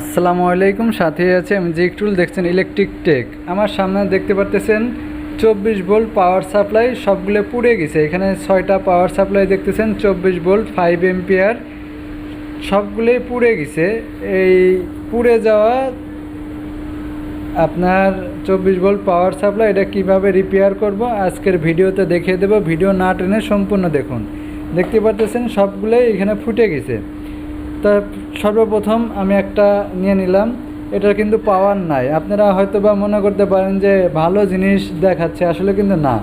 আসসালামু আলাইকুম সাথে আছে আমি জিকটুল দেখছেন ইলেকট্রিক টেক আমার সামনে দেখতে পারতেছেন চব্বিশ ভোল্ট পাওয়ার সাপ্লাই সবগুলো পুড়ে গেছে। এখানে ছয়টা পাওয়ার সাপ্লাই দেখতেছেন, চব্বিশ ভোল্ট ফাইভ এম্পিয়ার সবগুলোই পুড়ে গেছে। এই পুড়ে যাওয়া আপনার চব্বিশ ভোল্ট পাওয়ার সাপ্লাই এটা কীভাবে রিপেয়ার করব? আজকের ভিডিওতে দেখিয়ে দেবো। ভিডিও না টেনে সম্পূর্ণ দেখুন। দেখতে পারতেছেন, সবগুলোই এখানে ফুটে গেছে। তা সর্বপ্রথম আমি একটা নিয়ে নিলাম। এটার কিন্তু পাওয়ার নাই। আপনারা হয়তো বা মনে করতে পারেন যে ভালো জিনিস দেখাচ্ছে, আসলে কিন্তু না।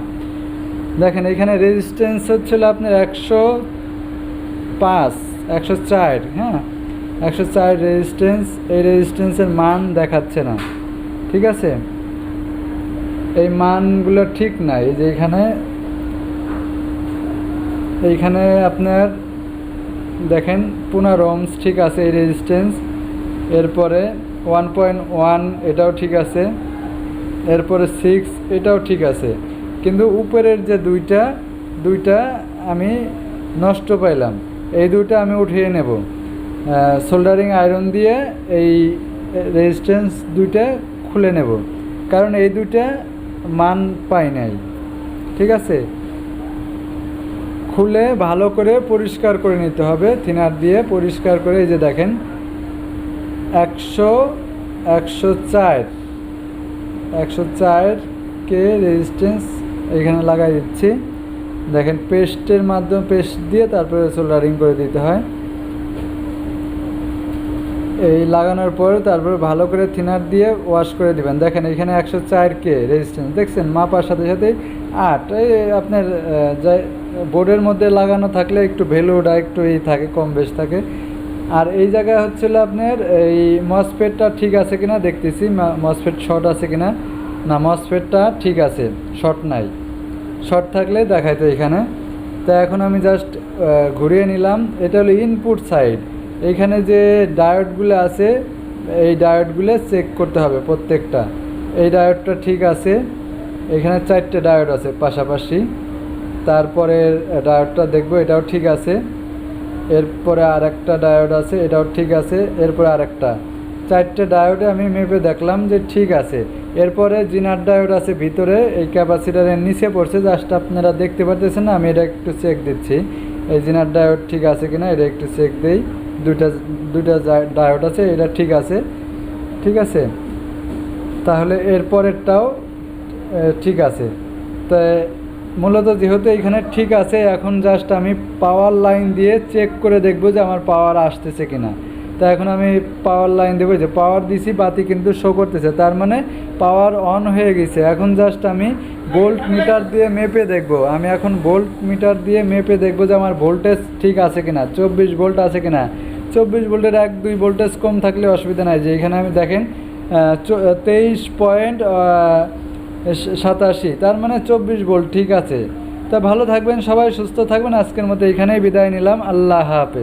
দেখেন, এখানে রেজিস্ট্যান্স হচ্ছিল আপনার একশো পাঁচ, একশো চার হ্যাঁ? একশো চার রেজিস্ট্যান্স এই রেজিস্ট্যান্সের মান দেখাচ্ছে না। ঠিক আছে? এই মানগুলো ঠিক নাই। যে এখানে, এইখানে আপনার দেখেন, পুনা রমস ঠিক আছে, এই রেজিস্ট্যান্স এরপরে ওয়ান পয়েন্ট ওয়ান এটাও ঠিক আছে। এরপরে সিক্স এটাও ঠিক আছে। কিন্তু উপরের যে দুইটা দুইটা আমি নষ্ট পাইলাম। এই দুইটা আমি উঠিয়ে নেব। সোল্ডারিং আয়রন দিয়ে এই রেজিস্ট্যান্স দুইটা খুলে নেব। কারণ এই দুইটা মান পাই নাই। ঠিক আছে? খুলে ভালো করে পরিষ্কার করে নিতে হবে। থিনার দিয়ে পরিষ্কার করে এই যে দেখেন, একশো একশো চার একশো চার কে রেজিস্ট্যান্স এখানে লাগাই দিচ্ছি। দেখেন, পেস্টের মাধ্যমে পেস্ট দিয়ে তারপরে সোল্ডারিং করে দিতে হয়। এই লাগানোর পর তারপরে ভালো করে থিনার দিয়ে ওয়াশ করে দিবেন। দেখেন, এখানে একশো চার কে রেজিস্ট্যান্স দেখছেন? মাপার সাথে সাথে আট, এই আপনার যাই বোর্ডের মধ্যে লাগানো থাকলে একটু ভ্যালুটা একটু এই থাকে, কম বেশ থাকে। আর এই জায়গায় হচ্ছিল আপনার এই মসফেটটা ঠিক আছে কিনা দেখতেছি মসফেট শর্ট আছে কিনা? না মসফেটটা ঠিক আছে শর্ট নাই। শর্ট থাকলে দেখাইতো এখানে। তা এখন আমি জাস্ট ঘুরিয়ে নিলাম। এটা হলো ইনপুট সাইড এইখানে যে ডায়োডগুলো আছে, এই ডায়োডগুলো চেক করতে হবে প্রত্যেকটা। এই ডায়োডটা ঠিক আছে। এখানে চারটে ডায়োড আছে পাশাপাশি। তারপরে ডায়োডটা দেখব, এটাও ঠিক আছে। এরপরে আর একটা ডায়োড আছে, এটাও ঠিক আছে। এরপরে আরেকটা। চারটে ডায়োডে আমি মেপে দেখলাম যে ঠিক আছে। এরপরে জিনার ডায়োড আছে ভিতরে, এই ক্যাপাসিটারের নিচে পড়ছে জাস্ট আপনারা দেখতে পারতেছেন না, আমি এটা একটু চেক দিচ্ছি। এই জিনার ডায়োড ঠিক আছে কিনা, এটা একটু চেক দিই। দুইটা দুইটা ডায়োড আছে, এটা ঠিক আছে। ঠিক আছে? তাহলে এরপরেরটাও ঠিক আছে। তো মূলত যেহেতু এখানে ঠিক আছে, এখন জাস্ট আমি পাওয়ার লাইন দিয়ে চেক করে দেখব যে আমার পাওয়ার আসতেছে কিনা। তা এখন আমি পাওয়ার লাইন দেবো যে পাওয়ার দিছি, বাতি কিন্তু শো করতেছে। তার মানে পাওয়ার অন হয়ে গেছে। এখন জাস্ট আমি ভোল্ট মিটার দিয়ে মেপে দেখব। আমি এখন ভোল্ট মিটার দিয়ে মেপে দেখব যে আমার ভোল্টেজ ঠিক আছে কিনা, চব্বিশ ভোল্ট আছে কিনা। চব্বিশ ভোল্টের এক, দুই ভোল্টেজ কম থাকলে অসুবিধা নাই। যে এখানে আমি দেখেন তেইশ পয়েন্ট সাতাশি। তার মানে চব্বিশ ভোল্ট ঠিক আছে। তা ভালো থাকবেন সবাই, সুস্থ থাকবেন। আজকের মতো এখানেই বিদায় নিলাম। আল্লাহ হাফেজ।